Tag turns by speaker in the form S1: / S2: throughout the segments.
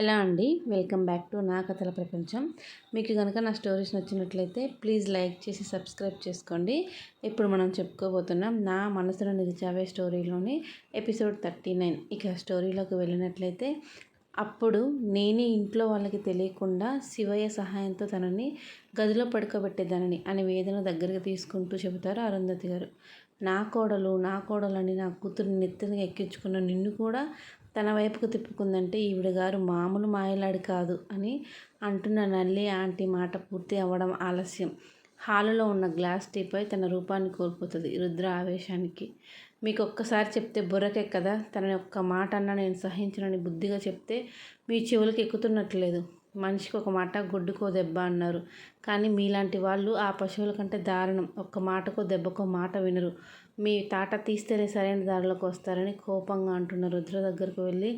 S1: ఎలా అండి? Welcome back to నా కథల ప్రపంచం. మీకు కనుక నా స్టోరీస్ నచ్చినట్లయితే ప్లీజ్ లైక్ చేసి సబ్స్క్రైబ్ చేసుకోండి. ఇప్పుడు మనం చెప్పుకోబోతున్నాం నా మనసులో నిలిచావే స్టోరీలోని ఎపిసోడ్ థర్టీ నైన్. ఇక స్టోరీలోకి వెళ్ళినట్లయితే అప్పుడు నేనే ఇంట్లో వాళ్ళకి తెలియకుండా శివయ్య సహాయంతో తనని గదిలో పడుకోబెట్టేదానని అనే వేదన దగ్గరకు తీసుకుంటూ చెబుతారు అరుంధతి గారు. నా కోడలు నా కోడలని నా కూతురు నెత్తిన ఎక్కించుకున్న నిన్ను కూడా తన వైపుకు తిప్పుకుందంటే ఈవిడ గారు మామూలు మాయలాడి కాదు అని అంటున్న నల్లి ఆంటీ మాట పూర్తి అవ్వడం ఆలస్యం. హాలులో ఉన్న గ్లాస్ టీపై తన రూపాన్ని కోల్పోతుంది రుద్ర ఆవేశానికి. మీకు ఒక్కసారి చెప్తే బుర్రకే కదా తన ఒక్క మాట అన్నా నేను సహించనని బుద్ధిగా చెప్తే మీ చెవులకు ఎక్కుతున్నట్లేదు. మనిషికి ఒక మాట గుడ్డుకో దెబ్బ అన్నారు. కానీ మీలాంటి వాళ్ళు ఆ పశువుల కంటే దారుణం. ఒక్క మాటకో దెబ్బకో మాట వినరు. మీ తాట తీస్తేనే సరైన దారిలోకి వస్తారని కోపంగా అంటున్న రుద్ర దగ్గరకు వెళ్ళి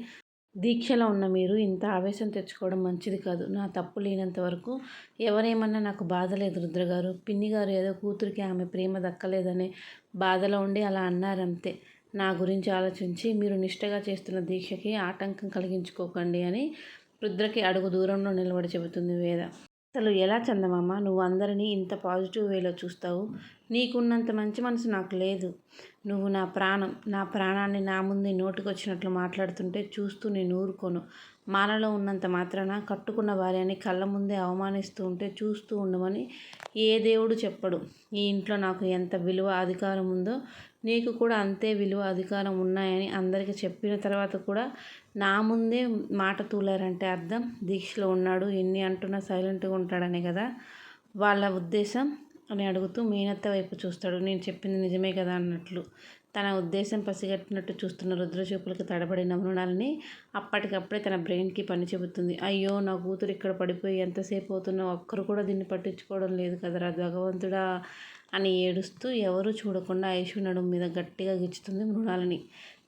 S1: దీక్షలో ఉన్న మీరు ఇంత ఆవేశం తెచ్చుకోవడం మంచిది కాదు. నా తప్పు లేనంత వరకు ఎవరేమన్నా నాకు బాధ లేదు రుద్రగారు పిన్ని గారు ఏదో కూతురికి ఆమె ప్రేమ దక్కలేదనే బాధలో ఉండి అలా అన్నారంతే. నా గురించి ఆలోచించి మీరు నిష్టగా చేస్తున్న దీక్షకి ఆటంకం కలిగించుకోకండి అని రుద్రకి అడుగు దూరంలో నిలబడి చెబుతుంది వేద. అసలు ఎలా చందమామ? నువ్వు అందరినీ ఇంత పాజిటివ్ వేలో చూస్తావు. నీకున్నంత మంచి మనసు నాకు లేదు. నువ్వు నా ప్రాణం నా ప్రాణాన్ని నా ముందు నోటికొచ్చినట్లు మాట్లాడుతుంటే చూస్తూ నేను ఊరుకోను మానలో ఉన్నంత మాత్రాన కట్టుకున్న భార్యని కళ్ళ ముందే అవమానిస్తూ ఉంటే చూస్తూ ఉండమని ఏ దేవుడు చెప్పడు. ఈ ఇంట్లో నాకు ఎంత విలువ అధికారం ఉందో నీకు కూడా అంతే విలువ అధికారం ఉన్నాయని అందరికీ చెప్పిన తర్వాత కూడా నా ముందే మాట తూలారంటే అర్థం. దీక్షలో ఉన్నాడు. ఎన్ని అంటున్నా సైలెంట్గా ఉంటాడనే కదా. వాళ్ళ ఉద్దేశం అని అడుగుతూ మీనత్త వైపు చూస్తాడు. నేను చెప్పింది నిజమే కదా అన్నట్లు. తన ఉద్దేశం పసిగట్టినట్టు చూస్తున్న రుద్రచూపులకు తడబడిన మృణాలని అప్పటికప్పుడే తన బ్రెయిన్కి పని చెబుతుంది. అయ్యో నా కూతురు ఇక్కడ పడిపోయి ఎంతసేపు అవుతున్నా? ఒక్కరు కూడా దీన్ని పట్టించుకోవడం లేదు కదరా భగవంతుడా? అని ఏడుస్తూ ఎవరూ చూడకుండా ఐషు నడుము మీద గట్టిగా గిచ్చుతుంది మృణాలని.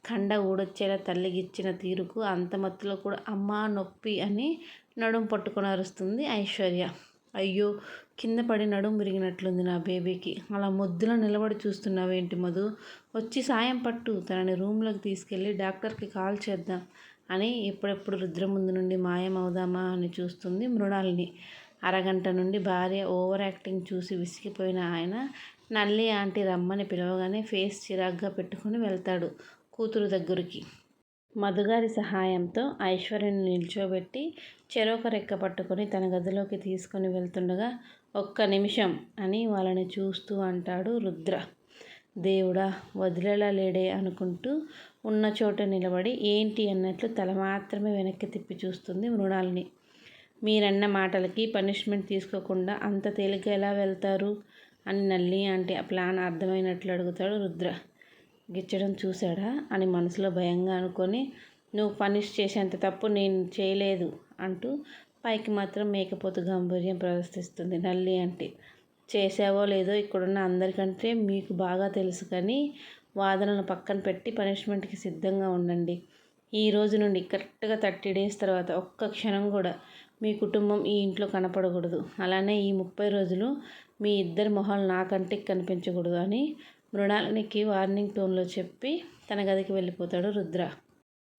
S1: కండ ఊడొచ్చేలా తల్లి గిచ్చిన తీరుకు అంత మత్తులో కూడా అమ్మా నొప్పి అని నడుము పట్టుకొని అరుస్తుంది ఐశ్వర్య. అయ్యో కింద పడి నడుము విరిగినట్లుంది నా బేబీకి. అలా మొద్దులో నిలబడి చూస్తున్నావేంటి మధు? వచ్చి సాయం పట్టు తనని రూమ్లోకి తీసుకెళ్ళి డాక్టర్కి కాల్ చేద్దాం అని ఎప్పుడెప్పుడు రుద్ర ముందు నుండి మాయమవుదామా అని చూస్తుంది మృణాలిని. అరగంట నుండి భార్య ఓవర్ యాక్టింగ్ చూసి విసిగిపోయిన ఆయన నల్లి ఆంటీ రమ్మని పిలవగానే ఫేస్ చిరాగ్గా పెట్టుకుని వెళ్తాడు కూతురు దగ్గరికి. మధుగారి సహాయంతో ఐశ్వర్యని నిల్చోబెట్టి చెరొక రెక్క పట్టుకొని తన గదిలోకి తీసుకొని వెళ్తుండగా ఒక్క నిమిషం అని వాళ్ళని చూస్తూ అంటాడు రుద్ర. దేవుడా వదిలేలా లేడే అనుకుంటూ ఉన్న చోట నిలబడి ఏంటి అన్నట్లు తల మాత్రమే వెనక్కి తిప్పి చూస్తుంది మృణాలిని. మీరన్న మాటలకి పనిష్మెంట్ తీసుకోకుండా అంత తేలిక ఎలా వెళ్తారు? అని నల్లి అంటే ఆ ప్లాన్ అర్థమైనట్లు అడుగుతాడు రుద్ర. గిచ్చడం చూశాడా అని మనసులో భయంగా అనుకొని నువ్వు పనిష్ చేసేంత తప్పు నేను చేయలేదు అంటూ పైకి మాత్రం మేకపోతు గాంభీర్యం ప్రదర్శిస్తుంది. నల్లి అంటే చేసావో లేదో ఇక్కడున్న అందరికంటే మీకు బాగా తెలుసు కానీ వాదనను పక్కన పెట్టి పనిష్మెంట్కి సిద్ధంగా ఉండండి. ఈ రోజు నుండి కరెక్ట్గా థర్టీ డేస్ తర్వాత ఒక్క క్షణం కూడా మీ కుటుంబం ఈ ఇంట్లో కనపడకూడదు. అలానే ఈ ముప్పై రోజులు మీ ఇద్దరి మొహాలు నాకంటే కనిపించకూడదు అని మృణాలనికి వార్నింగ్ టోన్లో చెప్పి తన గదికి వెళ్ళిపోతాడు రుద్ర.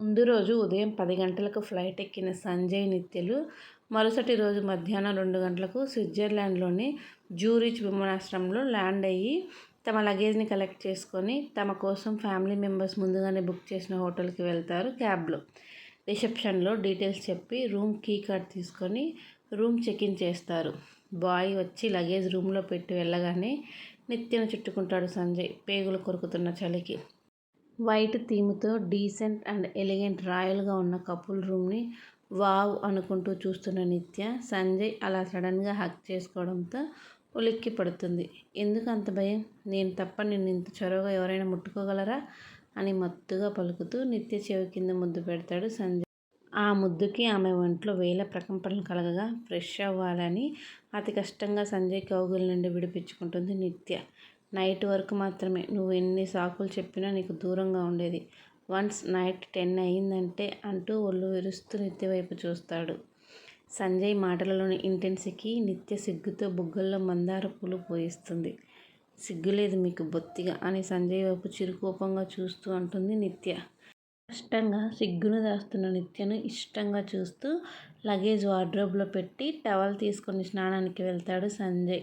S1: ముందు రోజు ఉదయం పది గంటలకు ఫ్లైట్ ఎక్కిన సంజయ్ నిత్యలు మరుసటి రోజు మధ్యాహ్నం రెండు గంటలకు స్విట్జర్లాండ్లోని జూరిచ్ విమానాశ్రయంలో ల్యాండ్ అయ్యి తమ లగేజ్ని కలెక్ట్ చేసుకొని తమ కోసం ఫ్యామిలీ మెంబర్స్ ముందుగానే బుక్ చేసిన హోటల్కి వెళ్తారు క్యాబ్లో. రిసెప్షన్లో డీటెయిల్స్ చెప్పి రూమ్ కీ కార్డ్ తీసుకొని రూమ్ చెక్-ఇన్ చేస్తారు. బాయ్ వచ్చి లగేజ్ రూమ్లో పెట్టి వెళ్ళగానే నిత్యను చుట్టుకుంటాడు సంజయ్ పేగులు కొరుకుతున్న చలికి. వైట్ థీమ్తో డీసెంట్ అండ్ ఎలిగెంట్ రాయల్గా ఉన్న కపుల్ రూమ్ని వావ్ అనుకుంటూ చూస్తున్న నిత్య సంజయ్ అలా సడన్గా హక్ చేసుకోవడంతో ఉలిక్కి పడుతుంది. ఎందుకు అంత భయం? నేను తప్ప నిన్ను ఇంత చొరవగా ఎవరైనా ముట్టుకోగలరా? అని మత్తుగా పలుకుతూ నిత్య చెవి కింద ముద్దు పెడతాడు సంజయ్. ఆ ముద్దుకి ఆమె ఒంట్లో వేల ప్రకంపనలు కలగగా ఫ్రెష్ అవ్వాలని అతి కష్టంగా సంజయ్ కౌగుల నుండి విడిపించుకుంటుంది నిత్య. నైట్ వరకు మాత్రమే. నువ్వు ఎన్ని సాకులు చెప్పినా నీకు దూరంగా ఉండేది. వన్స్ నైట్ టెన్ అయిందంటే అంటూ ఒళ్ళు విరుస్తూ నిత్య వైపు చూస్తాడు. సంజయ్ మాటలలోని ఇంటెన్సీకి నిత్య సిగ్గుతో బుగ్గల్లో మందార పూలు పోయిస్తుంది. సిగ్గులేదు మీకు బొత్తిగా అని సంజయ్ వైపు చిరుకోపంగా చూస్తూ అంటుంది నిత్య. కష్టంగా సిగ్గును దాస్తున్న నిత్యను ఇష్టంగా చూస్తూ లగేజ్ వార్డ్రోబ్లో పెట్టి టవల్ తీసుకొని స్నానానికి వెళ్తాడు సంజయ్.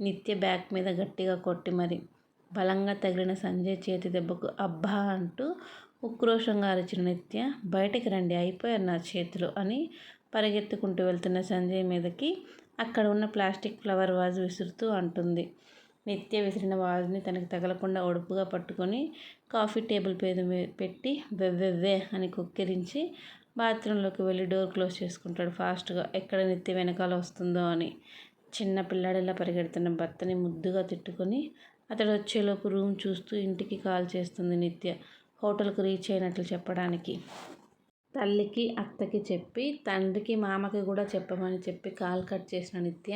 S1: నిత్య బ్యాగ్ మీద గట్టిగా కొట్టి మరి. బలంగా తగిలిన సంజయ్ చేతి దెబ్బకు అబ్బా అంటూ ఉక్రోషంగా అరిచిన నిత్య బయటికి రండి అయిపోయారు నా చేతులు అని పరిగెత్తుకుంటూ వెళ్తున్న సంజయ్ మీదకి అక్కడ ఉన్న ప్లాస్టిక్ ఫ్లవర్ వాజ్ విసురుతూ అంటుంది. నిత్య విసిరిన వాజ్ని తనకి తగలకుండా ఒడుపుగా పట్టుకొని కాఫీ టేబుల్ మీద పెట్టి వెవ్వెవ్వే అని కుక్కిరించి బాత్రూంలోకి వెళ్ళి డోర్ క్లోజ్ చేసుకుంటాడు ఫాస్ట్గా. ఎక్కడ నిత్య వెనకాల వస్తుందో అని. చిన్న పిల్లాడిలా పరిగెడుతున్న భర్తని ముద్దుగా తిట్టుకొని అతడు వచ్చేలోపు రూమ్ చూస్తూ ఇంటికి కాల్ చేస్తుంది నిత్య. హోటల్కు రీచ్ అయినట్లు చెప్పడానికి. తల్లికి అత్తకి చెప్పి తండ్రికి మామకి కూడా చెప్పమని చెప్పి కాల్ కట్ చేసిన నిత్య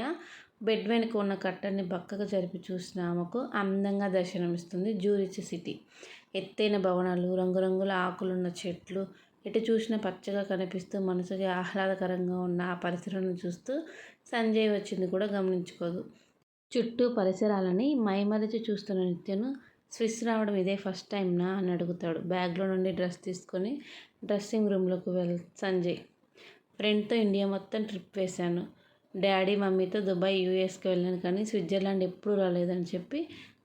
S1: బెడ్ వెనుక ఉన్న కట్టని బక్కగా జరిపి చూసిన ఆమెకు అందంగా దర్శనమిస్తుంది జూరిచ్ సిటీ. ఎత్తైన భవనాలు రంగురంగుల ఆకులున్న చెట్లు ఎటు చూసినా పచ్చగా కనిపిస్తూ మనసుకి ఆహ్లాదకరంగా ఉన్న ఆ పరిసరాలను చూస్తూ సంజయ్ వచ్చింది కూడా గమనించుకోదు. చుట్టూ పరిసరాలని మైమరిచి చూస్తున్న నిత్యను స్విస్ రావడం ఇదే ఫస్ట్ టైంనా అని అడుగుతాడు. బ్యాగ్లో నుండి డ్రెస్ తీసుకొని డ్రెస్సింగ్ రూమ్లోకి వెళ్ సంజయ్. ఫ్రెండ్తో ఇండియా మొత్తం ట్రిప్ వేశాను. డాడీ మమ్మీతో దుబాయ్ యూఎస్కి వెళ్ళాను కానీ స్విట్జర్లాండ్ ఎప్పుడూ రాలేదని చెప్పి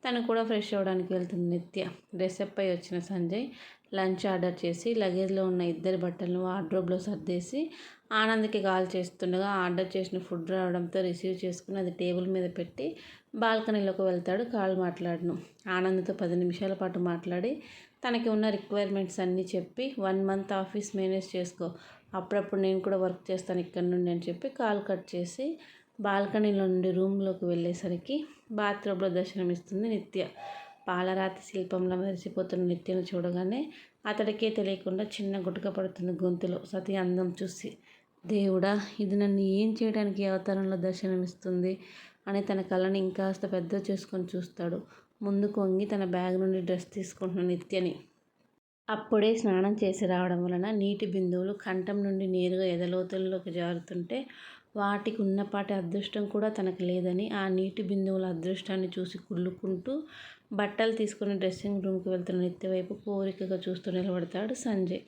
S1: తను కూడా ఫ్రెష్ అవ్వడానికి వెళ్తుంది నిత్య. డ్రెస్అప్ అయి వచ్చిన సంజయ్ లంచ్ ఆర్డర్ చేసి లగేజ్లో ఉన్న ఇద్దరి బట్టలను వార్డ్రోబ్లో సర్దేసి ఆనంద్కి కాల్ చేస్తుండగా ఆర్డర్ చేసిన ఫుడ్ రావడంతో రిసీవ్ చేసుకుని అది టేబుల్ మీద పెట్టి బాల్కనీలోకి వెళ్తాడు కాల్ మాట్లాడను. ఆనంద్తో పది నిమిషాల పాటు మాట్లాడి తనకి ఉన్న రిక్వైర్మెంట్స్ అన్నీ చెప్పి వన్ మంత్ ఆఫీస్ మేనేజ్ చేసుకో. అప్పుడప్పుడు నేను కూడా వర్క్ చేస్తాను ఇక్కడ నుండి అని చెప్పి కాల్ కట్ చేసి బాల్కనీలో నుండి రూమ్లోకి వెళ్ళేసరికి బాత్రూంలో దర్శనమిస్తుంది నిత్య. పాలరాతి శిల్పంలో మెరిసిపోతున్న నిత్యను చూడగానే అతడికే తెలియకుండా చిన్న గుటక పడుతుంది గొంతులో. సతీ అందం చూసి దేవుడా ఇది నన్ను ఏం చేయడానికి అవతారంలో దర్శనమిస్తుంది? అని తన కళ్ళని ఇంకాస్త పెద్ద చేసుకొని చూస్తాడు. ముందుకు వంగి తన బ్యాగ్ నుండి డ్రెస్ తీసుకుంటున్న నిత్యని అప్పుడే స్నానం చేసి రావడం వలన నీటి బిందువులు కంఠం నుండి నేరుగా ఎదలోతుల్లోకి జారుతుంటే వాటికి ఉన్నపాటి అదృష్టం కూడా తనకు లేదని ఆ నీటి బిందువుల అదృష్టాన్ని చూసి కుళ్ళుకుంటూ బట్టలు తీసుకుని డ్రెస్సింగ్ రూమ్కి వెళ్తున్న నిత్య వైపు కోరికగా చూస్తూ నిలబడతాడు సంజయ్.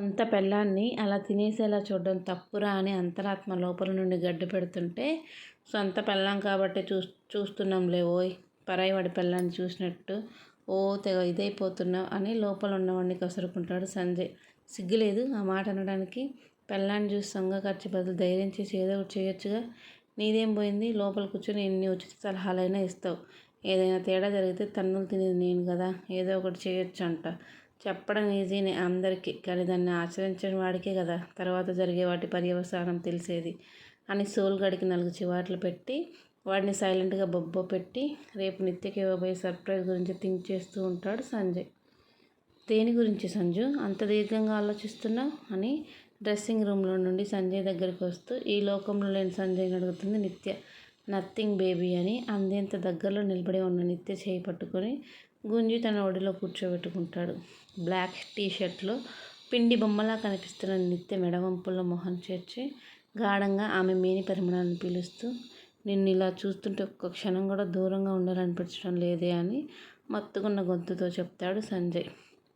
S1: సొంత పెళ్ళాన్ని అలా తినేసేలా చూడడం తప్పురా అని అంతరాత్మ లోపల నుండి గడ్డు పెడుతుంటే సొంత పెళ్ళాం కాబట్టి చూ చూస్తున్నాంలే ఓయ్ పరాయి వాడి పెళ్ళాన్ని చూసినట్టు ఓ తెగ ఇదైపోతున్నావు అని లోపల ఉన్నవాడిని కసురుకుంటాడు సంజయ్. సిగ్గులేదు ఆ మాట అనడానికి. పెళ్ళాన్ని చూసి సొంగ ఖర్చు బదులు ధైర్యం చేసి ఏదో ఒకటి చేయొచ్చుగా. నీదేం పోయింది? లోపల కూర్చొని ఎన్ని ఉచిత సలహాలైనా ఇస్తావు. ఏదైనా తేడా జరిగితే తన్నులు తినేది నేను కదా. ఏదో ఒకటి చేయొచ్చు అంట. చెప్పడం ఈజీనే అందరికీ. కానీ దాన్ని ఆచరించని వాడికే కదా. తర్వాత జరిగే వాటి పర్యవసానం తెలిసేది. అని సోల్గడికి నాలుగు చివాట్లు పెట్టి వాడిని సైలెంట్గా బొబ్బ పెట్టి రేపు నిత్యకి ఇవ్వబోయే సర్ప్రైజ్ గురించి థింక్ చేస్తూ ఉంటాడు సంజయ్. దేని గురించి సంజు? అంత దీర్ఘంగా ఆలోచిస్తున్నావు అని డ్రెస్సింగ్ రూమ్లో నుండి సంజయ్ దగ్గరికి వస్తూ ఈ లోకంలో లేని సంజయ్ని అడుగుతుంది నిత్య. నథింగ్ బేబీ అని అందేంత దగ్గరలో నిలబడి ఉన్న నిత్య చేయి పట్టుకొని గుంజి తన ఒడిలో కూర్చోబెట్టుకుంటాడు. బ్లాక్ టీషర్ట్లో పిండి బొమ్మలా కనిపిస్తున్న నిత్య మెడవంపుల్లో మొహం చేర్చి గాఢంగా ఆమె మేని పరిమళాన్ని పిలుస్తూ నిన్ను ఇలా చూస్తుంటే ఒక్క క్షణం కూడా దూరంగా ఉండాలనిపించడం లేదే అని మత్తుకున్న గొంతుతో చెప్తాడు సంజయ్.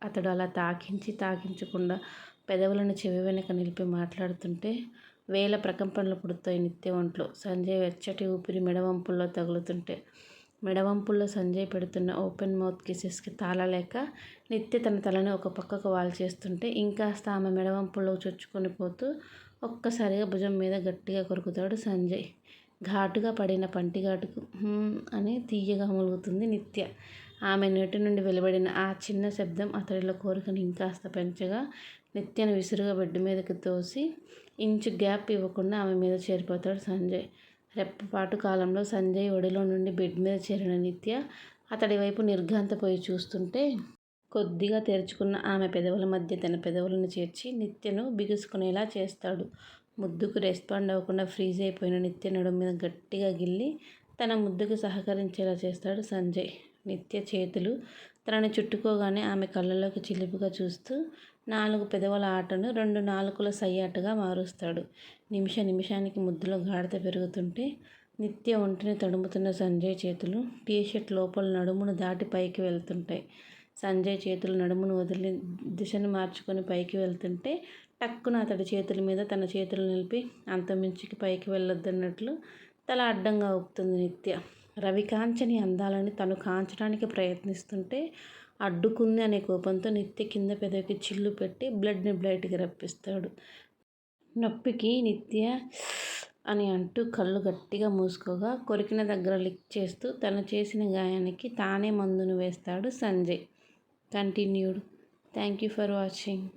S1: అతడు అలా తాకించి తాకించకుండా పెదవులను చెవి వెనక నిలిపి మాట్లాడుతుంటే వేల ప్రకంపనలు పుడతాయి నిత్య ఒంట్లో. సంజయ్ వెచ్చటి ఊపిరి మెడవంపుల్లో తగులుతుంటే మెడవంపుల్లో సంజయ్ పెడుతున్న ఓపెన్ మౌత్ కిసెస్కి తాళలేక నిత్య తన తలని ఒక పక్కకు వాల్చేస్తుంటే ఇంకాస్త ఆమె మెడవంపుల్లో చొచ్చుకొని పోతూ ఒక్కసారిగా భుజం మీద గట్టిగా కొరుకుతాడు సంజయ్. ఘాటుగా పడిన పంటిఘాటుకు అని తీయగా మూలుగుతుంది నిత్య. ఆమె నోటి నుండి వెలువడిన ఆ చిన్న శబ్దం అతడిలో కోరికను ఇంకాస్త పెంచగా నిత్యను విసురుగా బెడ్ మీదకి తోసి ఇంచు గ్యాప్ ఇవ్వకుండా ఆమె మీద చేరిపోతాడు సంజయ్. రెప్పపాటు కాలంలో సంజయ్ ఒడిలో నుండి బెడ్ మీద చేరిన నిత్య అతడి వైపు నిర్ఘాంతపోయి చూస్తుంటే కొద్దిగా తెరుచుకున్న ఆమె పెదవుల మధ్య తన పెదవులను చేర్చి నిత్యను బిగుసుకునేలా చేస్తాడు. ముద్దుకు రెస్పాండ్ అవ్వకుండా ఫ్రీజ్ అయిపోయిన నిత్య నడుము మీద గట్టిగా గిల్లి తన ముద్దుకు సహకరించేలా చేస్తాడు సంజయ్. నిత్య చేతులు తనని చుట్టుకోగానే ఆమె కళ్ళలోకి చిలిపిగా చూస్తూ నాలుగు పెదవుల ఆటను రెండు నాలుకల సయ్యాటగా మారుస్తాడు. నిమిష నిమిషానికి ముద్దులో గాఢత పెరుగుతుంటే నిత్య ఒంటిని తడుముతున్న సంజయ్ చేతులు టీషర్ట్ లోపల నడుమును దాటి పైకి వెళ్తుంటాయి. సంజయ్ చేతులు నడుమును వదిలి దిశను మార్చుకొని పైకి వెళ్తుంటే టక్కున అతడి చేతుల మీద తన చేతులు నిలిపి అంతమించికి పైకి వెళ్ళొద్దన్నట్లు తల అడ్డంగా ఊపుతుంది నిత్య. రవి కాంచని అందాలని తను కాంచడానికి ప్రయత్నిస్తుంటే అడ్డుకుంది అనే కోపంతో నిత్య కింద పెదవికి చిల్లు పెట్టి బ్లడ్ని బ్లైట్కి రప్పిస్తాడు. నొప్పికి నిత్య అని అంటూ కళ్ళు గట్టిగా మూసుకోగా కొరికిన దగ్గర లిక్ చేస్తూ తను చేసిన గాయానికి తానే మందును వేస్తాడు Sanjay. Continued. Thank you for watching.